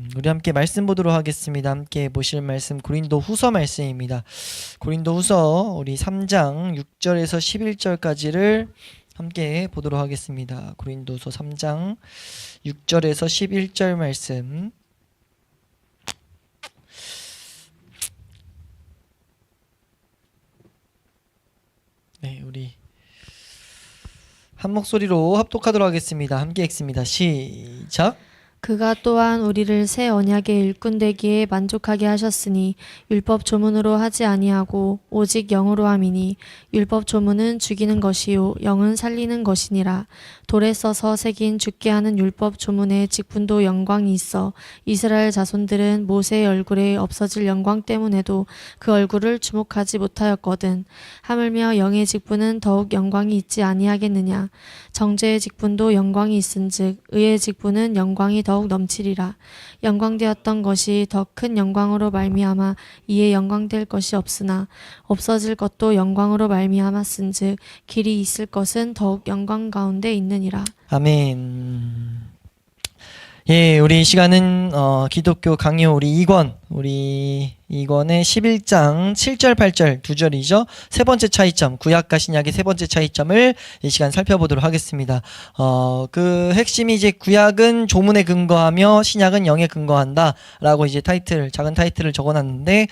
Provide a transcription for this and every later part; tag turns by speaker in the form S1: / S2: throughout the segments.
S1: 우리 함께 말씀 보도록 하겠습니다. 함께 보실 말씀 고린도 후서 말씀입니다. 고린도 후서 우리 3장 6절에서 11절까지를 함께 보도록 하겠습니다. 고린도서 3장 6절에서 11절 말씀. 네, 우리 한 목소리로 합독하도록 하겠습니다. 함께 읽습니다. 시작.
S2: 그가 또한 우리를 새 언약의 일꾼 되기에 만족하게 하셨으니 율법 조문으로 하지 아니하고 오직 영으로 함이니 율법 조문은 죽이는 것이요 영은 살리는 것이니라. 돌에 써서 새긴 죽게 하는 율법 조문에 직분도 영광이 있어 이스라엘 자손들은 모세의 얼굴에 없어질 영광 때문에도 그 얼굴을 주목하지 못하였거든. 하물며 영의 직분은 더욱 영광이 있지 아니하겠느냐? 정죄의 직분도 영광이 있은즉 의의 직분은 영광이 더욱 넘치리라 영광되었던 것이 더 큰 영광으로 말미암아 이에 영광될 것이 없으나 없어질 것도 영광으로 말미암았은즉 길이 있을 것은 더욱 영광 가운데 있느니라
S1: 아멘. 예, 우리 이 시간은 어, 기독교 강요 우리 2권, 우리 2권의 11장 7절 8절 두 절이죠. 세 번째 차이점, 구약과 신약의 세 번째 차이점을 이 시간 살펴보도록 하겠습니다. 어, 그 핵심이 이제 구약은 조문에 근거하며 신약은 영에 근거한다라고 이제 타이틀, 작은 타이틀을 적어놨는데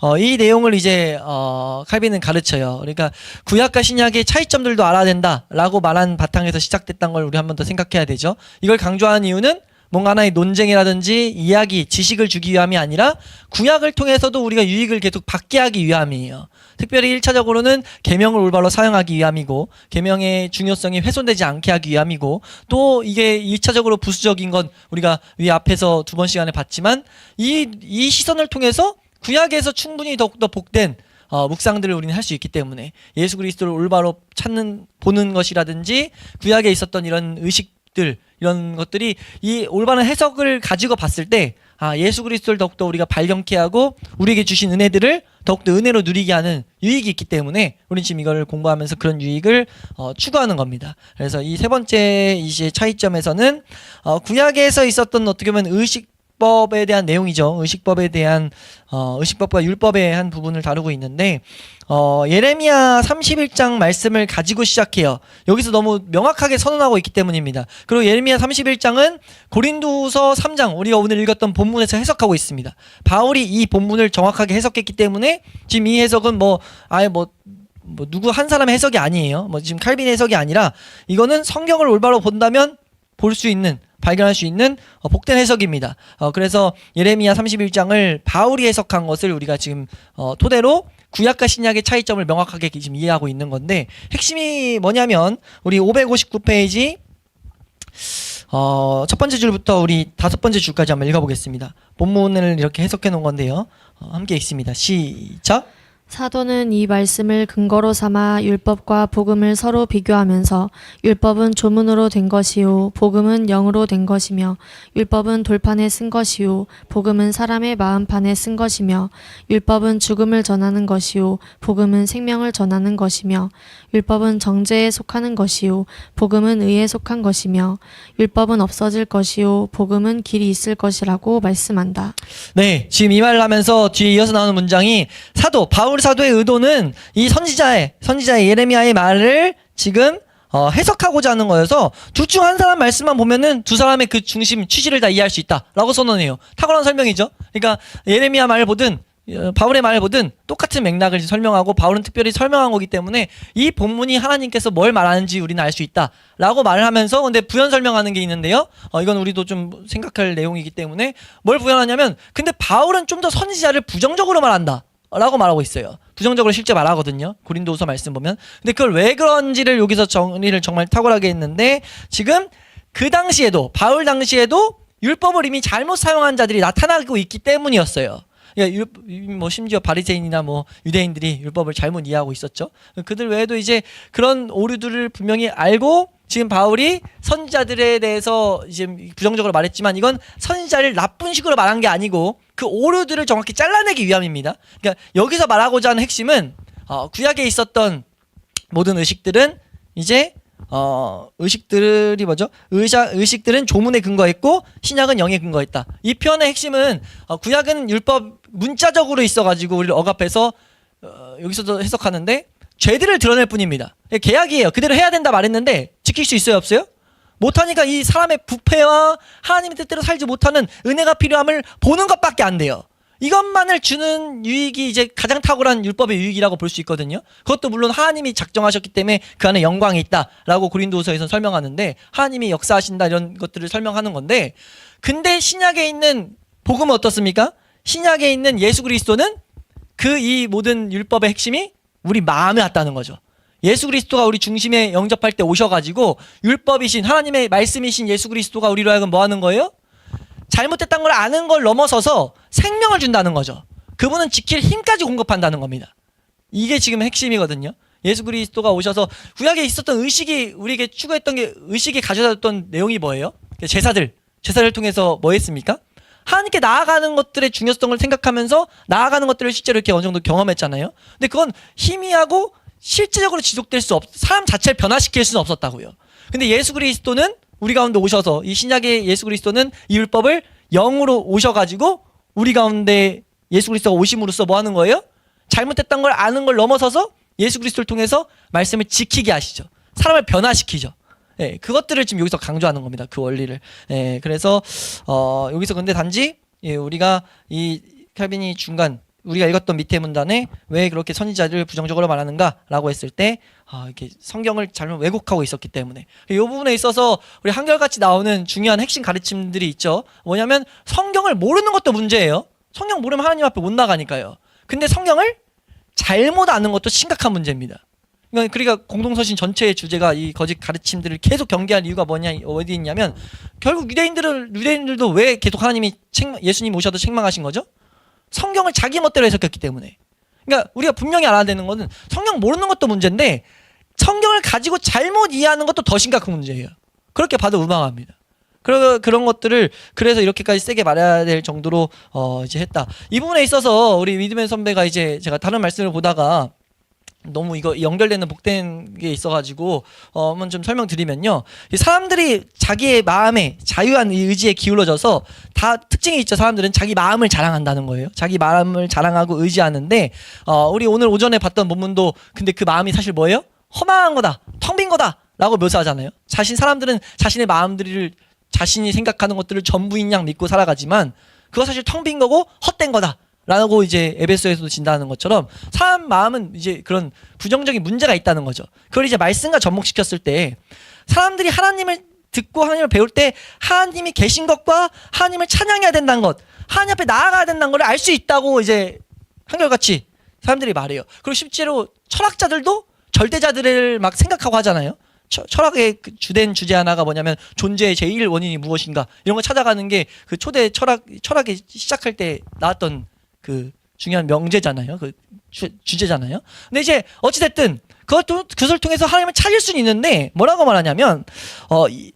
S1: 어, 이 내용을 이제 어, 칼빈은 가르쳐요. 그러니까 구약과 신약의 차이점들도 알아야 된다라고 말한 바탕에서 시작됐던 걸 우리 한 번 더 생각해야 되죠. 이걸 강조하는 이유는 뭔가 하나의 논쟁이라든지 이야기, 지식을 주기 위함이 아니라 구약을 통해서도 우리가 유익을 계속 받게 하기 위함이에요. 특별히 1차적으로는 계명을 올바로 사용하기 위함이고 계명의 중요성이 훼손되지 않게 하기 위함이고 또 이게 1차적으로 부수적인 건 우리가 위 앞에서 두 번 시간에 봤지만 이, 이 시선을 통해서 구약에서 충분히 더욱더 복된 어, 묵상들을 우리는 할 수 있기 때문에 예수 그리스도를 올바로 찾는 보는 것이라든지 구약에 있었던 이런 의식들 이런 것들이 이 올바른 해석을 가지고 봤을 때 아, 예수 그리스도를 더욱더 우리가 발견케 하고 우리에게 주신 은혜들을 더욱더 은혜로 누리게 하는 유익이 있기 때문에 우리는 지금 이걸 공부하면서 그런 유익을 어, 추구하는 겁니다. 그래서 이 세 번째 이제 차이점에서는 어, 구약에서 있었던 어떻게 보면 의식 법에 대한 내용이죠. 의식법에 대한 어, 의식법과 율법의 한 부분을 다루고 있는데 어, 예레미야 31장 말씀을 가지고 시작해요. 여기서 너무 명확하게 선언하고 있기 때문입니다. 그리고 예레미야 31장은 고린도서 3장 우리가 오늘 읽었던 본문에서 해석하고 있습니다. 바울이 이 본문을 정확하게 해석했기 때문에 지금 이 해석은 뭐 아예 뭐뭐 누구 한 사람의 해석이 아니에요. 뭐 지금 칼빈 해석이 아니라 이거는 성경을 올바로 본다면 볼 수 있는 발견할 수 있는 어, 복된 해석입니다. 어, 그래서 예레미야 31장을 바울이 해석한 것을 우리가 지금 어, 토대로 구약과 신약의 차이점을 명확하게 지금 이해하고 있는 건데 핵심이 뭐냐면 우리 559페이지 어, 첫 번째 줄부터 우리 다섯 번째 줄까지 한번 읽어보겠습니다. 본문을 이렇게 해석해 놓은 건데요. 어, 함께 읽습니다. 시작.
S2: 사도는 이 말씀을 근거로 삼아 율법과 복음을 서로 비교하면서 율법은 조문으로 된 것이요 복음은 영으로 된 것이며 율법은 돌판에 쓴 것이요 복음은 사람의 마음판에 쓴 것이며 율법은 죽음을 전하는 것이요 복음은 생명을 전하는 것이며 율법은 정죄에 속하는 것이요 복음은 의에 속한 것이며 율법은 없어질 것이요 복음은 길이 있을 것이라고 말씀한다.
S1: 네, 지금 이 말을 하면서 뒤에 이어서 나오는 문장이 사도 바울 사도의 의도는 이 선지자의 선지자의 예레미야의 말을 지금 어, 해석하고자 하는 거여서 둘 중 한 사람 말씀만 보면은 두 사람의 그 중심 취지를 다 이해할 수 있다라고 선언해요. 탁월한 설명이죠. 그러니까 예레미야 말을 보든 어, 바울의 말을 보든 똑같은 맥락을 설명하고 바울은 특별히 설명한 거기 때문에 이 본문이 하나님께서 뭘 말하는지 우리는 알 수 있다라고 말을 하면서 근데 부연 설명하는 게 있는데요. 어, 이건 우리도 좀 생각할 내용이기 때문에 뭘 부연하냐면 근데 바울은 좀 더 선지자를 부정적으로 말한다. 라고 말하고 있어요. 부정적으로 실제 말하거든요. 고린도후서 말씀 보면. 근데 그걸 왜 그런지를 여기서 정리를 정말 탁월하게 했는데 지금 그 당시에도 바울 당시에도 율법을 이미 잘못 사용한 자들이 나타나고 있기 때문이었어요. 율, 뭐 심지어 바리새인이나 뭐 유대인들이 율법을 잘못 이해하고 있었죠. 그들 외에도 이제 그런 오류들을 분명히 알고 지금 바울이 선지자들에 대해서 이제 부정적으로 말했지만 이건 선지자를 나쁜 식으로 말한 게 아니고 그 오류들을 정확히 잘라내기 위함입니다. 그러니까 여기서 말하고자 하는 핵심은 어, 구약에 있었던 모든 의식들은 이제 어, 의식들이 뭐죠? 의자, 의식들은 조문에 근거했고 신약은 영에 근거했다. 이 표현의 핵심은 어, 구약은 율법 문자적으로 있어가지고 우리를 억압해서 어, 여기서도 해석하는데 죄들을 드러낼 뿐입니다. 예, 계약이에요. 그대로 해야 된다 말했는데 지킬 수 있어요, 없어요? 못하니까 이 사람의 부패와 하나님의 뜻대로 살지 못하는 은혜가 필요함을 보는 것밖에 안 돼요. 이것만을 주는 유익이 이제 가장 탁월한 율법의 유익이라고 볼 수 있거든요. 그것도 물론 하나님이 작정하셨기 때문에 그 안에 영광이 있다라고 고린도후서에서 설명하는데 하나님이 역사하신다 이런 것들을 설명하는 건데 근데 신약에 있는 복음은 어떻습니까? 신약에 있는 예수 그리스도는 그 이 모든 율법의 핵심이 우리 마음에 왔다는 거죠. 예수 그리스도가 우리 중심에 영접할 때 오셔가지고 율법이신 하나님의 말씀이신 예수 그리스도가 우리로 하여금 뭐 하는 거예요? 잘못됐다는 걸 아는 걸 넘어서서 생명을 준다는 거죠. 그분은 지킬 힘까지 공급한다는 겁니다. 이게 지금 핵심이거든요. 예수 그리스도가 오셔서 구약에 있었던 의식이 우리에게 추구했던 게 의식이 가져다줬던 내용이 뭐예요? 제사들 제사를 통해서 뭐 했습니까? 하나님께 나아가는 것들의 중요성을 생각하면서 나아가는 것들을 실제로 이렇게 어느 정도 경험했잖아요. 근데 그건 희미하고 실제적으로 지속될 수 없, 사람 자체를 변화시킬 수는 없었다고요. 근데 예수 그리스도는 우리 가운데 오셔서 이 신약의 예수 그리스도는 이 율법을 영으로 오셔가지고 우리 가운데 예수 그리스도가 오심으로써 뭐 하는 거예요? 잘못됐던 걸 아는 걸 넘어서서 예수 그리스도를 통해서 말씀을 지키게 하시죠. 사람을 변화시키죠. 예, 그것들을 지금 여기서 강조하는 겁니다. 그 원리를. 예, 그래서 어, 여기서 근데 단지 예, 우리가 이 칼빈이 중간 우리가 읽었던 밑에 문단에 왜 그렇게 선지자들을 부정적으로 말하는가라고 했을 때 아, 이렇게 성경을 잘못 왜곡하고 있었기 때문에 이 부분에 있어서 우리 한결같이 나오는 중요한 핵심 가르침들이 있죠. 뭐냐면 성경을 모르는 것도 문제예요. 성경 모르면 하나님 앞에 못 나가니까요. 근데 성경을 잘못 아는 것도 심각한 문제입니다. 그러니까 그러니까 공동서신 전체의 주제가 이 거짓 가르침들을 계속 경계한 이유가 뭐냐 어디 있냐면 결국 유대인들을 유대인들도 왜 계속 하나님이 책, 예수님 오셔도 책망하신 거죠? 성경을 자기 멋대로 해석했기 때문에. 그러니까 우리가 분명히 알아야 되는 것은 성경 모르는 것도 문제인데 성경을 가지고 잘못 이해하는 것도 더 심각한 문제예요. 그렇게 봐도 우망합니다. 그런 그런 것들을 그래서 이렇게까지 세게 말해야 될 정도로 어 이제 했다. 이 부분에 있어서 우리 위드맨 선배가 이제 제가 다른 말씀을 보다가 너무 이거 연결되는 복된 게 있어가지고 어 한번 좀 설명드리면요. 이 사람들이 자기의 마음에 자유한 이 의지에 기울어져서 다 특징이 있죠. 사람들은 자기 마음을 자랑한다는 거예요. 자기 마음을 자랑하고 의지하는데 어 우리 오늘 오전에 봤던 본문도 근데 그 마음이 사실 뭐예요? 허망한 거다, 텅 빈 거다라고 묘사하잖아요. 자신 사람들은 자신의 마음들을 자신이 생각하는 것들을 전부인 양 믿고 살아가지만 그거 사실 텅 빈 거고 헛된 거다. 라고 이제 에베소에서도 진단하는 것처럼 사람 마음은 이제 그런 부정적인 문제가 있다는 거죠. 그걸 이제 말씀과 접목시켰을 때 사람들이 하나님을 듣고 하나님을 배울 때 하나님이 계신 것과 하나님을 찬양해야 된다는 것, 하나님 앞에 나아가야 된다는 걸 알 수 있다고 이제 한결같이 사람들이 말해요. 그리고 실제로 철학자들도 절대자들을 막 생각하고 하잖아요. 처- 철학의 그 주된 주제 하나가 뭐냐면 존재의 제일 원인이 무엇인가 이런 거 찾아가는 게 그 초대 철학 철학이 시작할 때 나왔던 그 중요한 명제잖아요. 그 주, 주제잖아요. 근데 이제 어찌 됐든 그것도 그것을 통해서 하나님을 찾을 수는 있는데 뭐라고 말하냐면 어 이,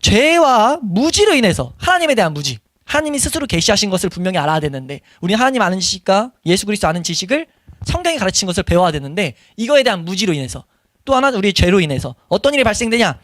S1: 죄와 무지로 인해서 하나님에 대한 무지 하나님이 스스로 계시하신 것을 분명히 알아야 되는데 우리 하나님 아는 지식과 예수 그리스도 아는 지식을 성경이 가르친 것을 배워야 되는데 이거에 대한 무지로 인해서 또 하나 우리의 죄로 인해서 어떤 일이 발생되냐?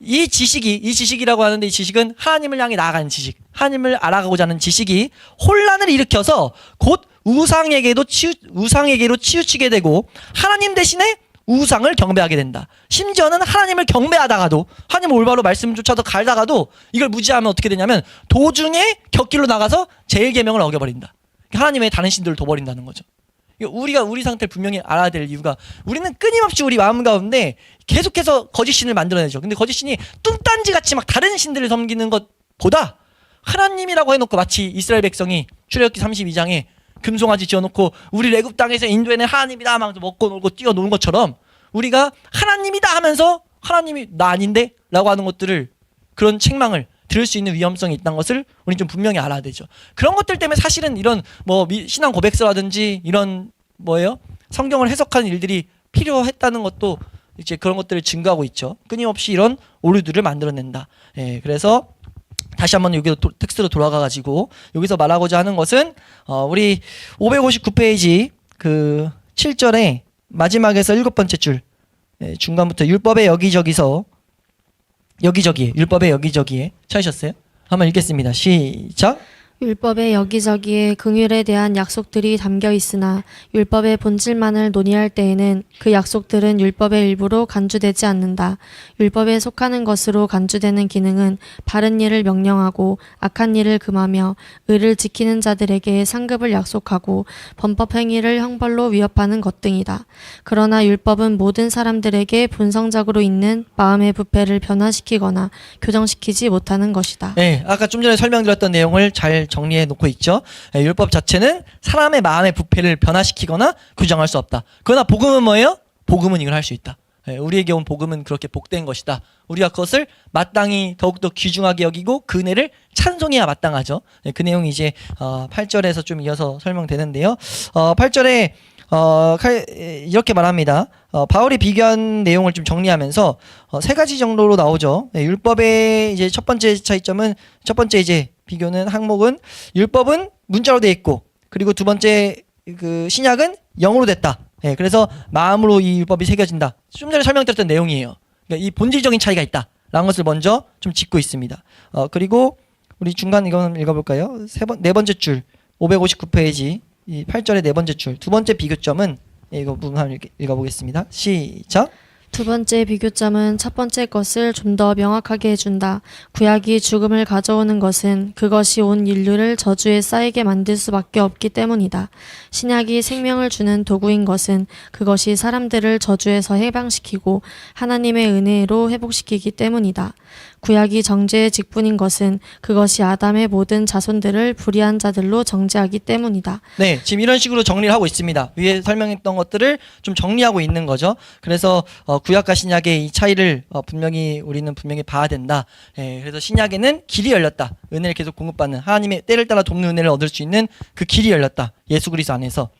S1: 이 지식이 이 지식이라고 하는데 이 지식은 하나님을 향해 나아가는 지식 하나님을 알아가고자 하는 지식이 혼란을 일으켜서 곧 우상에게도 치우, 우상에게로 치우치게 되고 하나님 대신에 우상을 경배하게 된다. 심지어는 하나님을 경배하다가도 하나님 올바로 말씀조차도 갈다가도 이걸 무지하면 어떻게 되냐면 도중에 곁길로 나가서 제일 계명을 어겨버린다. 하나님의 다른 신들을 둬버린다는 거죠. 우리가 우리 상태를 분명히 알아야 될 이유가 우리는 끊임없이 우리 마음 가운데 계속해서 거짓 신을 만들어내죠. 근데 거짓 신이 뚱딴지 같이 막 다른 신들을 섬기는 것보다 하나님이라고 해놓고 마치 이스라엘 백성이 출애굽기 32장에 금송아지 지어놓고 우리 애굽 땅에서 인도에는 하나님이다 막 먹고 놀고 뛰어노는 것처럼 우리가 하나님이다 하면서 하나님이 나 아닌데라고 하는 것들을 그런 책망을 들을 수 있는 위험성이 있다는 것을 우리 좀 분명히 알아야 되죠. 그런 것들 때문에 사실은 이런 뭐 미- 신앙 고백서라든지 이런 뭐예요? 성경을 해석하는 일들이 필요했다는 것도 이제 그런 것들을 증거하고 있죠. 끊임없이 이런 오류들을 만들어낸다. 예, 그래서 다시 한번 여기 도, 텍스트로 돌아가 가지고 여기서 말하고자 하는 것은 어, 우리 559페이지 그 7절에 마지막에서 일곱 번째 줄 예, 중간부터 율법의 여기저기서 여기저기 율법의 여기저기에 찾으셨어요? 한번 읽겠습니다. 시작.
S2: 율법의 여기저기에 긍휼에 대한 약속들이 담겨 있으나 율법의 본질만을 논의할 때에는 그 약속들은 율법의 일부로 간주되지 않는다. 율법에 속하는 것으로 간주되는 기능은 바른 일을 명령하고 악한 일을 금하며 의를 지키는 자들에게 상급을 약속하고 범법 행위를 형벌로 위협하는 것 등이다. 그러나 율법은 모든 사람들에게 본성적으로 있는 마음의 부패를 변화시키거나 교정시키지 못하는 것이다.
S1: 네, 아까 좀 전에 설명드렸던 내용을 잘 정리해 놓고 있죠. 예, 율법 자체는 사람의 마음의 부패를 변화시키거나 규정할 수 없다. 그러나 복음은 뭐예요? 복음은 이걸 할 수 있다. 예, 우리에게 온 복음은 그렇게 복된 것이다. 우리가 그것을 마땅히 더욱더 귀중하게 여기고 그 은혜를 찬송해야 마땅하죠. 예, 그 내용이 이제 어, 8절에서 좀 이어서 설명되는데요. 어, 8절에 어, 이렇게 말합니다. 어, 바울이 비교한 내용을 좀 정리하면서 어, 세 가지 정도로 나오죠. 예, 율법의 이제 첫 번째 차이점은 첫 번째 이제 비교는 항목은 율법은 문자로 돼 있고 그리고 두 번째 그 신약은 영으로 됐다. 예, 그래서 마음으로 이 율법이 새겨진다. 좀 전에 설명드렸던 내용이에요. 그러니까 이 본질적인 차이가 있다 라는 것을 먼저 좀 짚고 있습니다. 어, 그리고 우리 중간 이거 한번 읽어볼까요? 세 번, 네 번째 줄 559페이지 이 8절의 네 번째 줄 두 번째 비교점은 예, 이거 부분 한번 읽- 읽어보겠습니다. 시작.
S2: 두 번째 비교점은 첫 번째 것을 좀 더 명확하게 해준다. 구약이 죽음을 가져오는 것은 그것이 온 인류를 저주에 쌓이게 만들 수밖에 없기 때문이다. 신약이 생명을 주는 도구인 것은 그것이 사람들을 저주에서 해방시키고 하나님의 은혜로 회복시키기 때문이다. 구약이 정죄의 직분인 것은 그것이 아담의 모든 자손들을 불의한 자들로 정죄하기 때문이다.
S1: 네, 지금 이런 식으로 정리를 하고 있습니다. 위에 설명했던 것들을 좀 정리하고 있는 거죠. 그래서 어, 구약과 신약의 이 차이를 어, 분명히 우리는 분명히 봐야 된다. 예, 그래서 신약에는 길이 열렸다. 은혜를 계속 공급받는 하나님의 때를 따라 돕는 은혜를 얻을 수 있는 그 길이 열렸다. 예수 그리스도 안에서.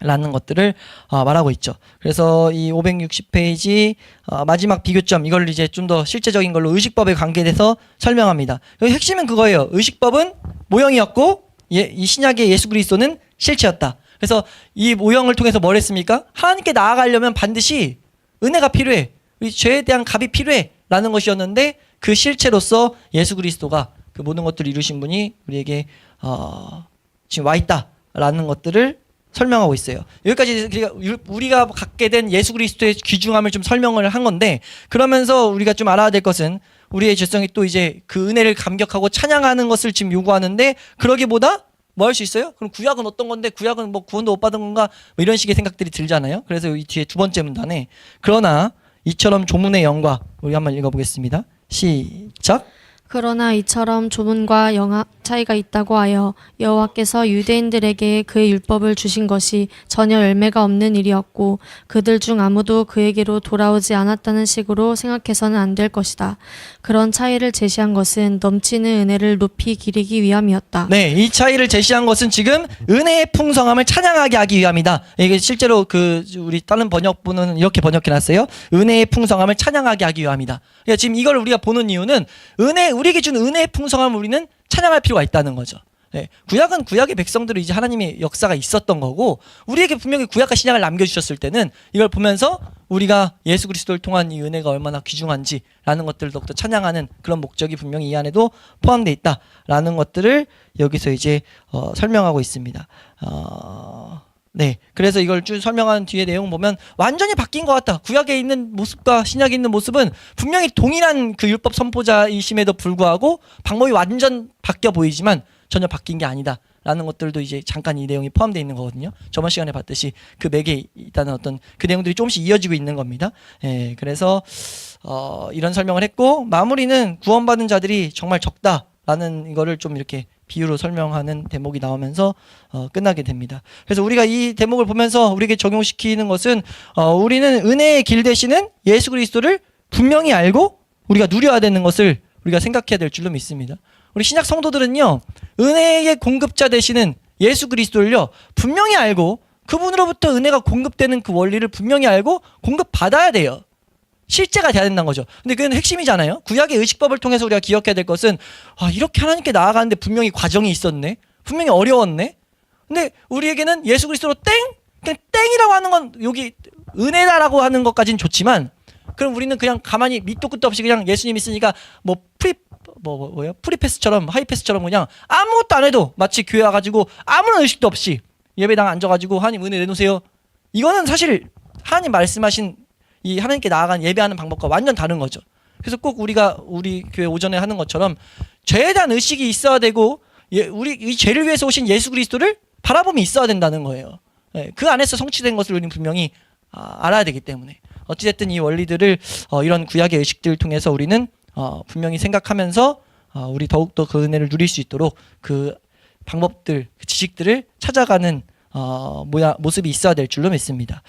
S1: 라는 것들을 어, 말하고 있죠. 그래서 이 560페이지 어, 마지막 비교점 이걸 이제 좀 더 실제적인 걸로 의식법에 관계돼서 설명합니다. 여기 핵심은 그거예요. 의식법은 모형이었고 예, 이 신약의 예수 그리스도는 실체였다. 그래서 이 모형을 통해서 뭘 했습니까? 하나님께 나아가려면 반드시 은혜가 필요해. 우리 죄에 대한 값이 필요해라는 것이었는데 그 실체로서 예수 그리스도가 그 모든 것들을 이루신 분이 우리에게 어, 지금 와 있다라는 것들을 설명하고 있어요. 여기까지 그러니까 유- 우리가 갖게 된 예수 그리스도의 귀중함을 좀 설명을 한 건데 그러면서 우리가 좀 알아야 될 것은 우리의 죄성이 또 이제 그 은혜를 감격하고 찬양하는 것을 지금 요구하는데 그러기보다 뭐 할 수 있어요? 그럼 구약은 어떤 건데 구약은 뭐 구원도 못 받은 건가 뭐 이런 식의 생각들이 들잖아요. 그래서 이 뒤에 두 번째 문단에 그러나 이처럼 조문의 영과 우리 한번 읽어보겠습니다. 시작.
S2: 그러나 이처럼 조문과 영하 차이가 있다고 하여 여호와께서 유대인들에게 그의 율법을 주신 것이 전혀 열매가 없는 일이었고 그들 중 아무도 그에게로 돌아오지 않았다는 식으로 생각해서는 안 될 것이다. 그런 차이를 제시한 것은 넘치는 은혜를 높이 기리기 위함이었다.
S1: 네, 이 차이를 제시한 것은 지금 은혜의 풍성함을 찬양하게 하기 위함이다. 이게 실제로 그 우리 다른 번역본은 이렇게 번역해 놨어요. 은혜의 풍성함을 찬양하게 하기 위함이다. 그러니까 지금 이걸 우리가 보는 이유는 은혜 우리에게 준 은혜의 풍성함을 우리는 찬양할 필요가 있다는 거죠. 네, 구약은 구약의 백성들은 이제 하나님의 역사가 있었던 거고 우리에게 분명히 구약과 신약을 남겨주셨을 때는 이걸 보면서 우리가 예수 그리스도를 통한 이 은혜가 얼마나 귀중한지라는 것들을 더욱더 찬양하는 그런 목적이 분명히 이 안에도 포함되어 있다라는 것들을 여기서 이제 어, 설명하고 있습니다. 어, 네, 그래서 이걸 쭉 설명한 뒤에 내용 보면 완전히 바뀐 것 같다. 구약에 있는 모습과 신약에 있는 모습은 분명히 동일한 그 율법 선포자이심에도 불구하고 방법이 완전 바뀌어 보이지만 전혀 바뀐 게 아니다. 라는 것들도 이제 잠깐 이 내용이 포함되어 있는 거거든요. 저번 시간에 봤듯이 그 맥에 있다는 어떤 그 내용들이 조금씩 이어지고 있는 겁니다. 예, 그래서 어, 이런 설명을 했고 마무리는 구원받은 자들이 정말 적다라는 이거를 좀 이렇게 비유로 설명하는 대목이 나오면서 어, 끝나게 됩니다. 그래서 우리가 이 대목을 보면서 우리에게 적용시키는 것은 어, 우리는 은혜의 길 되시는 예수 그리스도를 분명히 알고 우리가 누려야 되는 것을 우리가 생각해야 될 줄로 믿습니다. 우리 신약 성도들은요 은혜의 공급자 되시는 예수 그리스도를요 분명히 알고 그분으로부터 은혜가 공급되는 그 원리를 분명히 알고 공급 받아야 돼요. 실제가 돼야 된다는 거죠. 근데 그건 핵심이잖아요. 구약의 의식법을 통해서 우리가 기억해야 될 것은 아, 이렇게 하나님께 나아가는데 분명히 과정이 있었네. 분명히 어려웠네. 근데 우리에게는 예수 그리스도로 땡 그냥 땡이라고 하는 건 여기 은혜다라고 하는 것까지는 좋지만 그럼 우리는 그냥 가만히 밑도 끝도 없이 그냥 예수님 있으니까 뭐 프리 뭐, 뭐 뭐요 프리패스처럼 하이패스처럼 그냥 아무것도 안 해도 마치 교회 와가지고 아무런 의식도 없이 예배당 앉아가지고 하나님 은혜 내놓으세요. 이거는 사실 하나님 말씀하신 이 하나님께 나아간 예배하는 방법과 완전 다른 거죠. 그래서 꼭 우리가 우리 교회 오전에 하는 것처럼 죄에 대한 의식이 있어야 되고 예, 우리 이 죄를 위해서 오신 예수 그리스도를 바라봄이 있어야 된다는 거예요. 예, 그 안에서 성취된 것을 우리는 분명히 아, 알아야 되기 때문에 어찌됐든 이 원리들을 어, 이런 구약의 의식들을 통해서 우리는 어, 분명히 생각하면서 어, 우리 더욱더 그 은혜를 누릴 수 있도록 그 방법들, 그 지식들을 찾아가는 어, 모야, 모습이 있어야 될 줄로 믿습니다.